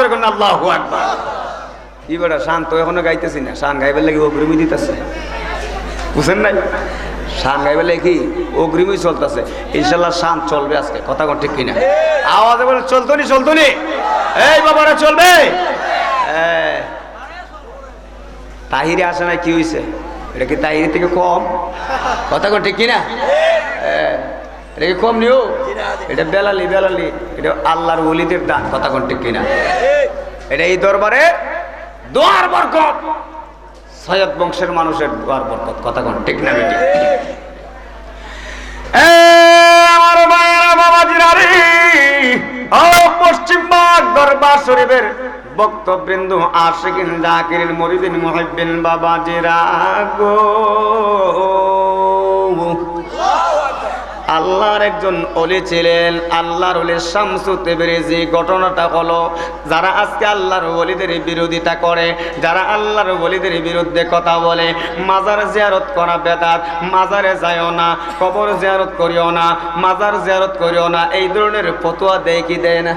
করে কোন আল্লাহ আকবার। কি শান তো এখনও গাইতেছি না, শান গাইবার লাগে দিতেছে। নাই? শান গাইবার লাগে কি অগ্রিমি চলতেছে। ইনশাল্লাহ শান চলবে আজকে, কথা কোন ঠিক কিনা? আওয়াজে বলে চলতো নি চলতো নি এই বাবারা, চলবে। তাহিরে আসে না কি হয়েছে এটা কি তাহিরে থেকে কম? কথা কোন ঠিক কিনা। এটা কি কম নিও এটা বেলালি বেলালি। এটা আল্লাহর ওলিদের দান কথা কোন ঠিক কিনা? এটা এই দরবারে দোয়ার বরকত। সৈয়দ বংশের মানুষের দোয়ার বরকত কথা কোন ঠিক না বেটি? আমার মায়েরা বাবাজিরা রে। ও পশ্চিমবঙ্গ দরবার শরীফের বক্তবৃন্দ আশিকিন জাকিরিন মরিদিন মুহিব্বিন বাবাজিরা গো। আল্লাহর একজন অলি ছিলেন, আল্লাহর অলি শামসু তেবেরেজি। ঘটনাটা হলো, যারা আজকে আল্লাহর অলিদের বিরোধিতা করে, যারা আল্লাহর অলিদের বিরুদ্ধে কথা বলে, মাজার জিয়ারত করা বেদাত, মাজারে যায়ও না, কবর জিয়ারত করিও না, মাজার জিয়ারত করিও না, এই ধরনের ফতোয়া দেয় কি দেয় না?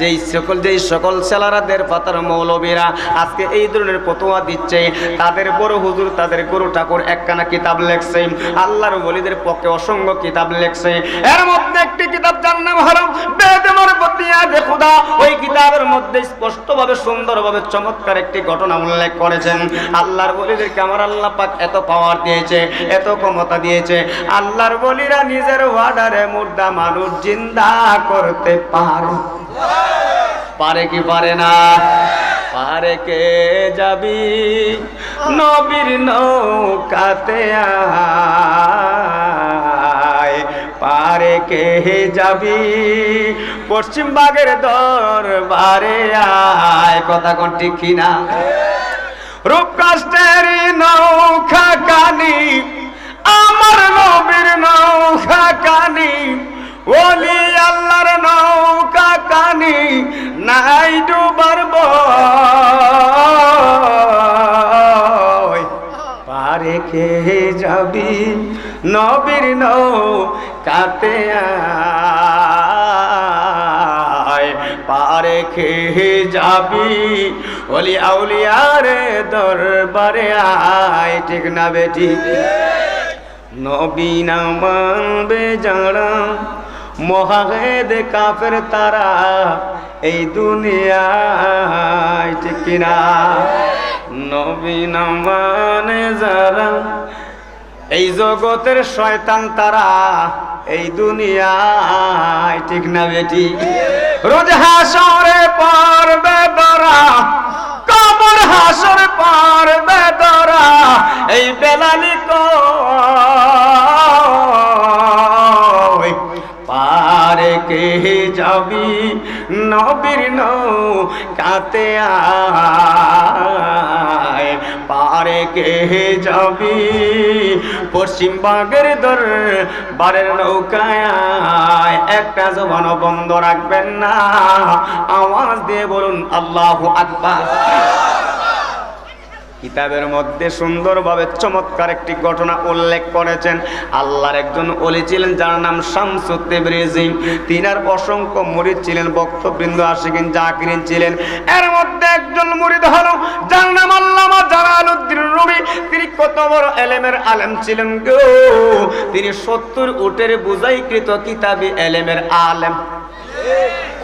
যেই সকল যেই সকল সেলারাদের পাতার মৌলবীরা আজকে এই ধরনের ফতোয়া দিচ্ছে, তাদের বড় হুজুর, তাদের গুরু ঠাকুর একখানা কিতাব লেখছে, আল্লাহর বলিদের পক্ষে অসংখ্য কিতাব লেখছে। এর মধ্যে একটি কিতাব যার নাম হলো বেদমর বতিয়া খুদা। ওই কিতাবের মধ্যে স্পষ্টভাবে, সুন্দরভাবে, চমৎকার একটি ঘটনা উল্লেখ করেছেন। আল্লাহর বলিদেরকে আমার আল্লাহ পাক এত পাওয়ার দিয়েছে, এত ক্ষমতা দিয়েছে। আল্লাহর বলিরা নিজের ওয়ার্ডারে মুর্দা মানুষ জিন্দা করতে পারে। পারে কি পারে না? পারে কে যাবি? নবীর নৌকাতে পারে কে যাবি? পশ্চিম বাগের দরবারে আয়, কথা কোন ঠিক কিনা? রূপকাষ্টের নৌকা কানি, আমার নবীর নৌকা কানি, ওলি আল্লাহর নৌকা কানি, নাই ডুবার। পারে কে যাবি? নবীর নৌ কাতে পারে খেয়ে যাবি ওলি আউলিয়ারে দরবারে আয়। ঠিক না বেটি? নবী না মানবে যারা কাফের তারা এই দুনিয়ায়। ঠিক কিনা নবী না মানে যারা, এই জগতের শয়তান তারা এই দুনিয়ায় ঠিক না বেটি? রোজ হাসরে পারবে দরা কবর হাসর পারবে দরা এই বেলালি পারে কে যাবি নবীর নৌ কাতে আয়? পারে কে যাবি? পশ্চিম বাগের দর বারের নৌকায় একটা জবান বন্ধ রাখবেন না। আওয়াজ দিয়ে বলুন, আল্লাহ আকবার। কিতাবের মধ্যে সুন্দরভাবে চমৎকার একটি ঘটনা উল্লেখ করেছেন। আল্লাহর একজন অলি ছিলেন, যার নাম শামসু তেবরেজি তিনার অসংখ্য মুরিদ ছিলেন বক্তবৃন্দ আশিকিন জাকিরিন ছিলেন। এর মধ্যে একজন মুরিদ হলো, যার নাম আল্লামা জালালউদ্দিন রুমি। তিনি কত বড় এলেমের আলেম ছিলেন গো। তিনি সত্তর উটের বুঝাইকৃত কিতাবি এলেমের আলেম।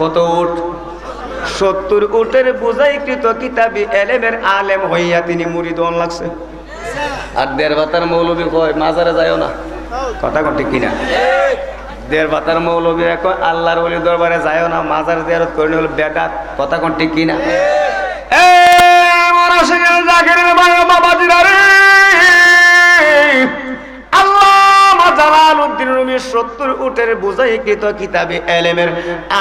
কত উট? সত্তর উটের বোঝাইকৃত কিতাবি এলেমের আলেম হইয়া তিনি মুরিদন লাগছে। আর দেড় বাতার মৌলবী কয় মাজারে যায় না। কথা কটি কিনা? দেড় বাতার মৌলবী কয় আল্লাহর ওলি দরবারে যায়ও না মাজার জিয়ারত করে হলো বেকার কথা কটি কিনা? এ আমার বাবা বাবাজিরা রুমি সত্তর উটের বুঝাইকৃত কিতাবে এলেমের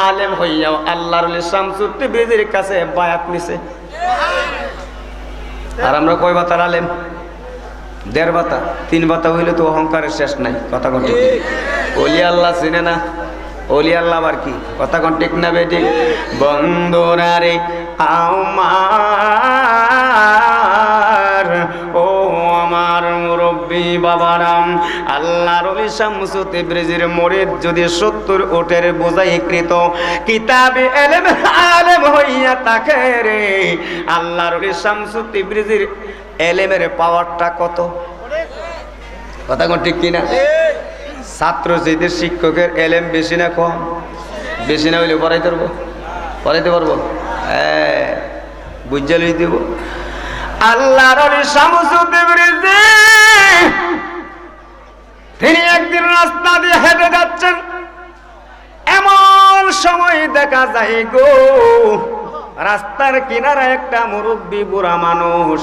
আলেম হইয়াও আল্লাহর শামসুর তিবরিজির কাছে বায়াত নিছে। আর আমরা কয় বাতার আলেম? দেড় বাতা তিন বাতা হইলে তো অহংকারের শেষ নাই কথা কোন ঠিক ওলি আল্লাহ। চিনে না ওলি আল্লাহ আবার কি? কথা কোন ঠিক না বেটি বন্ধুরা রে আমার ও আমার মুরব্বী বাবারাম আল্লাহ রবি শামসু তিব্রিজির মরিদ যদি সত্তর ওটের বোঝাইকৃত কিতাবে এলেম আলেম হইয়া তাকে রে। আল্লাহর ওলি শামসু তিবরিজির এলেমের পাওয়ারটা কত? কথা কোন ঠিক কিনা? ছাত্র যেদের শিক্ষকের এলেম বেশি না কম? বেশি না হইলে পড়াইতে পারব? পড়াইতে পারব? হ্যাঁ বুঝে লই দিব। তিনি একদিন রাস্তা দিয়ে হেঁটে যাচ্ছেন। এমন সময় দেখা যায় গো, রাস্তার কিনারা একটা মুরব্বী বুড়া মানুষ।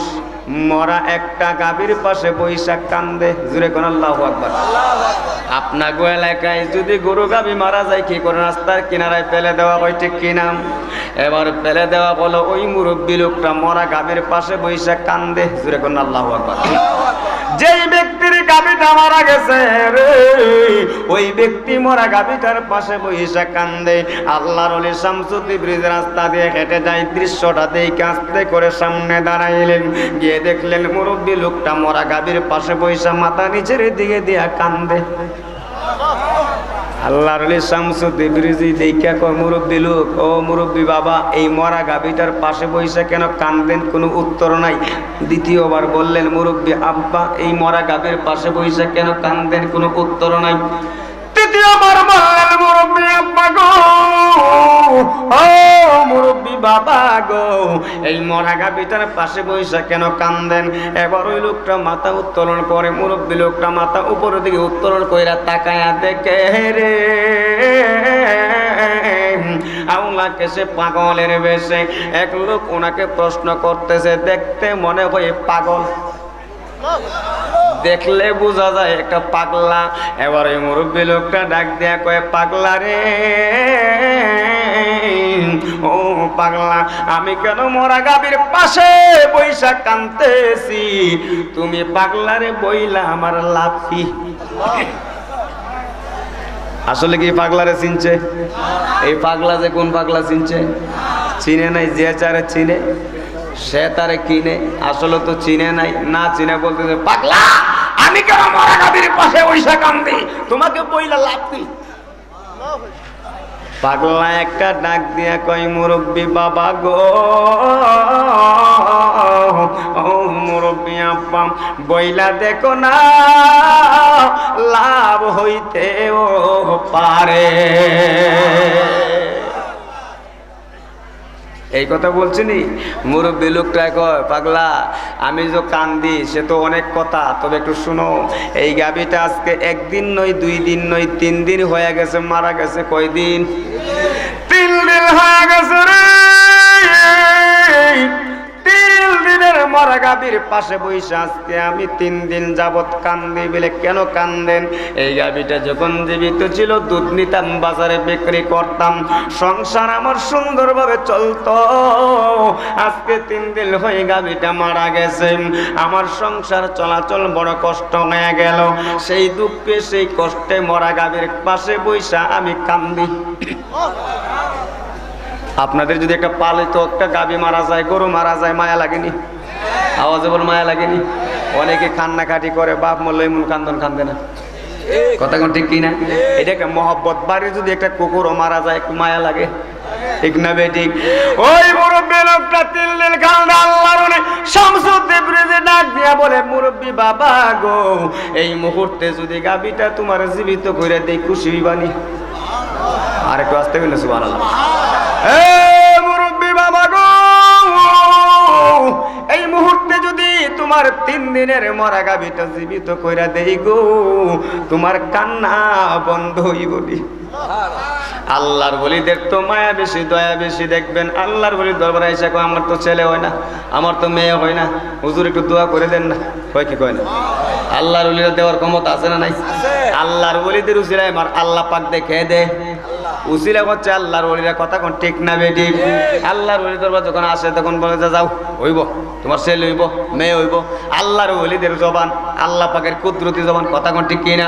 মরা একটা গাভীর পাশে বৈশাখ কান্দে। জুড়ে কোন আল্লাহ আকবর। আপনার গো এলাকায় যদি গরু গাভী মারা যায়, কি করে রাস্তার কিনারায় ফেলে দেওয়া হয় ঠিক কিনা এবার ফেলে দেওয়া বলো, ওই মুরব্বী লোকটা মরা গাভীর পাশে বৈশাখ কান্দে। জুড়ে কোন আল্লাহ আকবার। যেই ব্যক্তির গাবিটা মারা গেছে রে, ওই ব্যক্তি মরা গাবিটার পাশে বইসা কান্দে। আল্লাহর অলি শামসুদ্দি ব্রিজ রাস্তা দিয়ে হেঁটে যায়, দৃশ্যটা দেখে কাঁচতে করে সামনে দাঁড়াইলেন। গিয়ে দেখলেন মুরব্বী লোকটা মরা গাবির পাশে বৈশা মাথা নিচের দিকে দিয়া কান্দে। আল্লাহর আলী শামসুদ্দি ব্রিজি দেখা কয়, মুরব্বী লোক, ও মুরব্বী বাবা, এই মরা গাভীটার পাশে বসে কেন কান্দেন? কোনো উত্তর নাই। দ্বিতীয়বার বললেন, মুরব্বী আব্বা, এই মরা গাভীর পাশে বসে কেন কান্দেন? কোনো উত্তর নাই। তৃতীয়বার বললেন মুরব্বী আব্বা গো, ও মুরব্বী বাবা গো, এই মরা গাভীটার পাশে বসে কেন কান্দেন? এবার ওই লোকটা মাথা উত্তোলন করে, মুরব্বী লোকটা মাথা উপরের দিকে উত্তোলন কইরা তাকায়া দেখে রে আল্লাহ কেসে পাগলের বেশে। এক লোক ওনাকে প্রশ্ন করতেছে, দেখতে মনে হয় পাগল। দেখলে বোঝা যায় একটা পাগলা। এবার ওই মুরব্বী লোকটা ডাক দেয়া কয়ে, পাগলা রে, ও পাগলা, আমি কেন মরা গাবির পাশে বৈশা কানতেছি? তুমি পাগলারে বইলা আমার কি আসলে কি পাগলারে চিনছে? এই পাগলা যে কোন পাগলা চিনছে? চিনে নাই, যে চারে চিনে। সে তারে কিনে, আসলে তো চিনে নাই, না চিনে বলতেছে, পাগলা, আমি কেন মরা গাভীর পাশে বৈশা কান্দি তোমাকে বইলা লাভ কি? পাগলা একটা ডাক দিয়া কয়, মুরব্বী বাবা গো মুরব্বী আব্বা, বইলা দেখো না, লাভ হইতে ও পারে। এই কথা বলছি নি মুরব্বী লোকটা কয়, পাগলা, আমি যে কান্দি, সে তো অনেক কথা, তবে একটু শুনো। এই গাবিটা আজকে একদিন নয়, দুই দিন নয়, তিন দিন হয়ে গেছে, মারা গেছে, কয়দিন? তিন দিন হয়ে গেছে গাভীর পাশে বসে আজকে আমি তিন দিন যাবত কান্দি বলে কেন কান্দেন? এই গাভীটা যখন জীবিত ছিল, দুধ নিতাম, বাজারে বিক্রি করতাম। সংসার আমার সুন্দরভাবে চলতো। আজকে তিন দিন হয়ে গাভীটা মারা গেছে। আমার সংসার চলাচল বড় কষ্ট হয়ে গেল। সেই দুঃখে, সেই কষ্টে মরা গাভীর পাশে বৈশা আমি কান্দি। আপনাদের যদি একটা পালিত একটা গাভী মারা যায়, গরু মারা যায়, মায়া লাগেনি? আওয়াজে বল মায়া লাগেনি? অনেকে কান্নাকাটি করে, বাপ মরলে এমন কান্দন কান্দে না। কথা কোন ঠিক কিনা? এটা একটা মহব্বত। বাড়ি যদি একটা কুকুরও মারা যায়, একটু মায়া লাগে। ঠিক না মুরব্বী বলে বাবা গো, এই যদি দেই, খুশি বাবা গো, এই তোমার তিন দিনের মরা গাভিটা জীবিত কইরা দেই গো। তোমার কান্না বন্ধ হইবনি আল্লাহর বলিদের তো মায়া বেশি দয়া বেশি দেখবেন। আল্লাহর বলি দরবারে এসে কয় আমার তো ছেলে হয় না আমার তো মেয়ে হয় না। হুজুর একটু দোয়া করে দেন না। কয় কি কয় না? আল্লাহর বলিরা দেওয়ার ক্ষমতা আছে না নাই? আল্লাহর বলিদের উসিলায় আমার আল্লাহ পাক দেখে দে। উসিলা করছে আল্লাহর বলিরা কথা কোন ঠিক না বেটি? আল্লাহর বলি দরবার যখন আসে তখন বলে যে যাও হইব তোমার ছেলে হইব মেয়ে হইব। আল্লাহর বলিদের জবান আল্লাহ পাকের কুদরতি জবান কথা কোন ঠিক কিনা?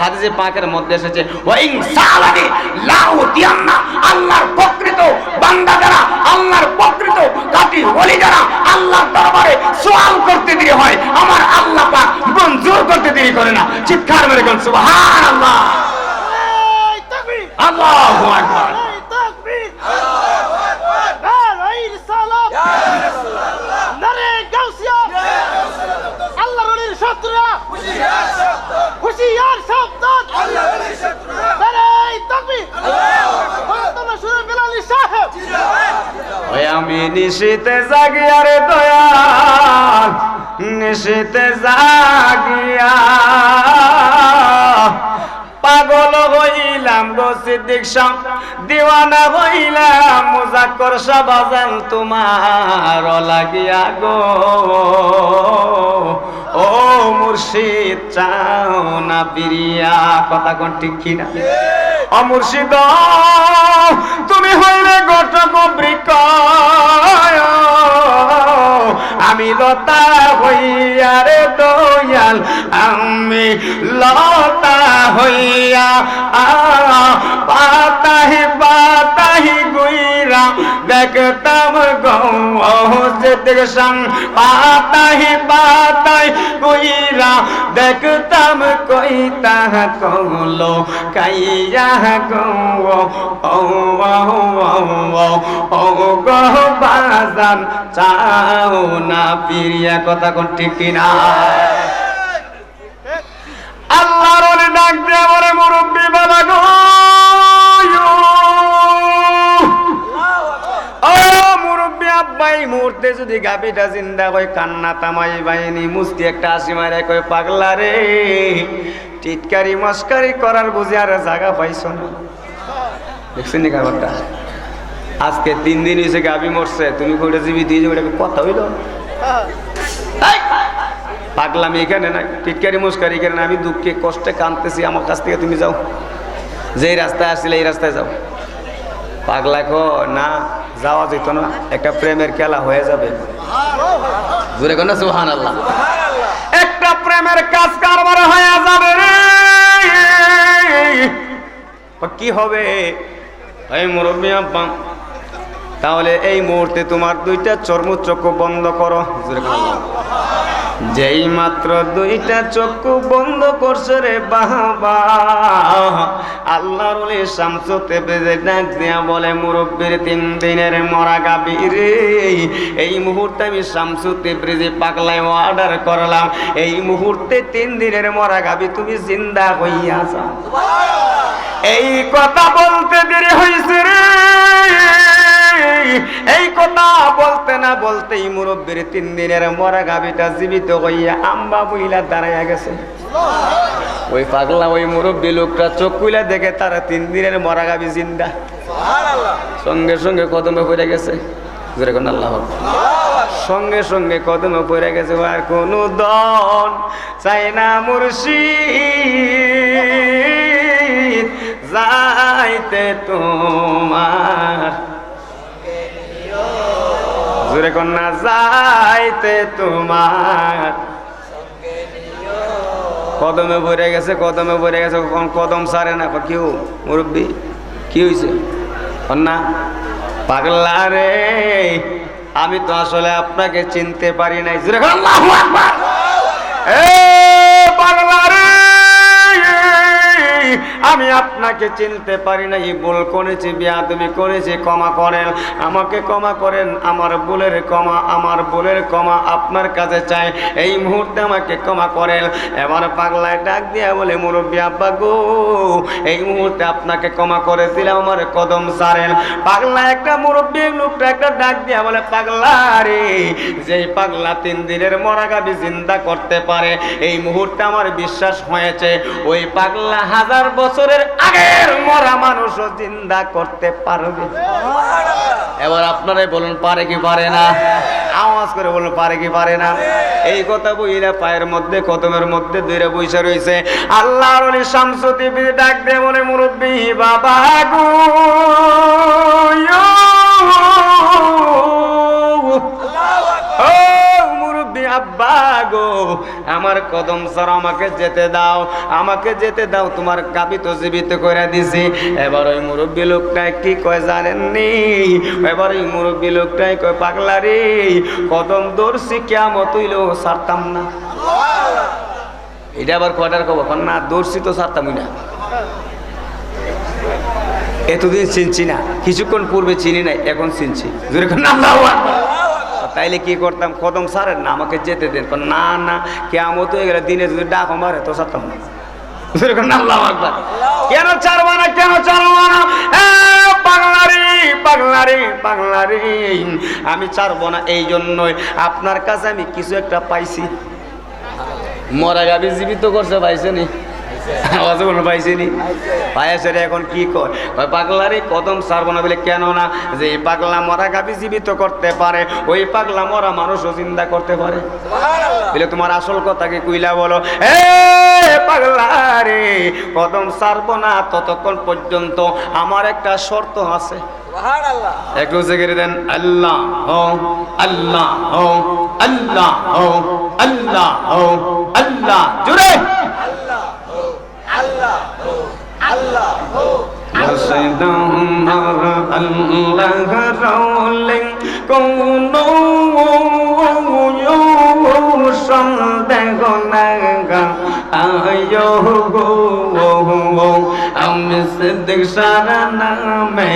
হাদিসে পাকের মধ্যে এসেছে ওয়াইন সালানি লাউ দিয়ান্না আল্লাহর প্রকৃত বান্দা যারা আল্লাহর প্রকৃত কাটি বলি যারা আল্লাহর দরবারে সওয়াল করতে দেরি হয় আমার আল্লাহ পাক মঞ্জুর করতে দেরি করে না। চিৎকার মেরে কোন সুবহানাল্লাহ! আমি নিশিতে জাগি আরে দয়া নিশিতে জাগি সিদ্দিক শাহ, দিওয়ানা হইলাম মুজাক্কর সাবাজান তোমার লাগিয়া গো। ও মুর্শিদ, চাও না পিরিয়া, কথা কোন ঠিক কিনা? ও মুর্শিদ, তুমি হইলে ঘটক বৃক্ষ। আমি লতা হইয়া রে দয়াল, আমি লতা হইয়া পাতাহি পাতাহি গুইরা, দেখতাম সং, পাতাহি পাতাই গুইরা, দেখতাম কই কৌলো, কাইয়া গৌ ও বাজান, চাও না পিরিয়া, কথা কোন ঠিক কিনা? আল্লাহর আব্বাই মুহূর্তে যদি গাবিটা জিন্দা কই কান্না তামাই বাইনি মুস্তি একটা হাসি মারে কই পাগলা রে, টিটকারি মস্কারি করার বুঝে আর জায়গা পাইছো না? দেখছেন নি ব্যাপারটা? আজকে তিন দিন হয়েছে গাবি মরছে, তুমি কইটা জিবি দিয়ে যাবে কথা হইল! পাগলামি এখানে নাই, টিটকারি মুস্কারি এখানে আমি দুঃখে কষ্টে কাঁদতেছি, আমার কাছ থেকে তুমি যাও। যেই রাস্তায় আসছিলে, এই রাস্তায় যাও। পাগলা কো না যাওয়া যেত না একটা প্রেমের খেলা হয়ে যাবে। জোরে কোন সুহান আল্লাহ একটা প্রেমের কাজ কারবার হয়ে যাবে কি হবে? এই মুরব্বী আব্বা তাহলে এই মুহূর্তে তোমার দুইটা চর্মচক্ষু বন্ধ করো। যেই মাত্র দুইটা চক্ষু বন্ধ করছে রে বাবা। আল্লাহর শামসুতে বেজে ডাক দিয়া বলে, মুরব্বীর তিন দিনের মরা গাবি রে, এই মুহূর্তে আমি শামসুতে ব্রিজে পাগলায় অর্ডার করলাম। এই মুহূর্তে তিন দিনের মরা গাবি তুমি জিন্দা হইয়া যাও। এই কথা বলতে দেরি হয়েছে রে। এই কথা বলতে না বলতেই মুরব্বীর তিন দিনের মরা গাবিটা জীবিত হইয়া আম্বা বইলা দাঁড়াইয়া গেছে। ওই পাগলা ওই মুরব্বী লোকটা চোখ কুইলা দেখে তারা তিন দিনের মরা গাবি জিন্দা। সঙ্গে সঙ্গে কদমে পড়ে গেছে। জোরে কোন আল্লাহ সঙ্গে সঙ্গে কদমে পড়ে গেছে। আর কোন দন চাই না মুর্শিদ। যাইতে তোমার জোরে কন্যা, যাইতে তোমার। কদমে ভরে গেছে, কদমে ভরে গেছে কদম সারে না কেউ, মুরব্বী, কি হয়েছে কন্যা, পাগলা রে, আমি তো আসলে আপনাকে চিনতে পারি নাই। জোরে পাগলা রে আমি আপনাকে চিনতে পারি না নাই ভুল করেছি, বিয়াদবি করেছি, ক্ষমা করেন। আমাকে ক্ষমা করেন, আমার ভুলের ক্ষমা, আমার ভুলের ক্ষমা আপনার কাছে চাই। এই মুহূর্তে আমাকে ক্ষমা করেন। এবার পাগলায় ডাক দিয়া বলে, মুরব্বী আব্বা গো, এই মুহূর্তে আপনাকে ক্ষমা করে দিলাম আমার কদম সারেন। পাগলা একটা মুরব্বী লোকটা একটা ডাক দিয়া বলে, পাগলা রে, যেই পাগলা তিন দিনের মরা গাবি জিন্দা করতে পারে, এই মুহূর্তে আমার বিশ্বাস হয়েছে, ওই পাগলা হাজার বছরের আগের মরা মানুষও জিন্দা করতে পারবে। এবার আপনারাই বলুন পারে কি পারে না? আওয়াজ করে বলুন পারে কি পারে না? এই কথা বইরা পায়ের মধ্যে কদমের মধ্যে দুইরা বইসা রয়েছে আল্লাহর অলি শামসুদ্দিবি ডাক দেবনে মুরব্বী বাবা গো আব্বা গো আমার কদম স্যার আমাকে যেতে দাও। আমাকে যেতে দাও তোমার কাপি তো জীবিত করে দিছি। এবার ওই মুরব্বী লোকটাই কি কয় জানেননি? এবার ওই মুরব্বী লোকটাই কয় পাগলা রে কদম দর্শি কেমত হইলেও সারতাম না। এটা আবার কয়টার খবর? না দর্শি তো সারতামই না। এতদিন চিনছি না কিছুক্ষণ পূর্বে চিনি নাই এখন চিনছি। জোরে কর না, আল্লাহু আকবার। তাইলে কি করতাম? কদম সারেন না, আমাকে যেতে দেন। না না কেমন হয়ে গেলে দিনে যদি ডাক মারে, তো সারতাম না। না। কেন চারবা না, কেন চারবা না? পাগলারে পাগলারে পাগলারে আমি ছাড়বো না এই জন্যই আপনার কাছে আমি কিছু একটা পাইছি। মরা গাবি জীবিত করছে, পাইছেনি? আওয়াজ কোনো পাইছেনি পাইছে এখন কি কয় ওই কদম ছাড়বো না বলে কেন না? যে এই পাগলা মরা গাবি জীবিত করতে পারে ওই পাগলা মরা মানুষও চিন্তা করতে পারে। বলে তোমার আসল কথা কুইলা বলো। এ পাগলা রে কদম না ততক্ষণ পর্যন্ত আমার একটা শর্ত আছে। একটু জেগে দেন আল্লাহ আল্লাহ আল্লাহ আল্লাহ আল্লাহ। জুড়ে আল্লাহ রৌলে কোন সন্দেহ নাগা আয়ো গো আমি সিদ্দিক সারা নামে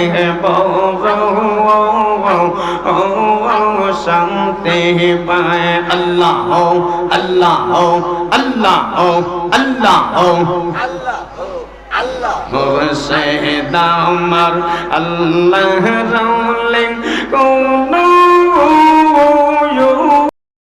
শান্তি পায় আল্লাহ আল্লাহ আল্লাহ আল্লাহ মুর্শিদ আমার আল্লাহ রৌলে কোন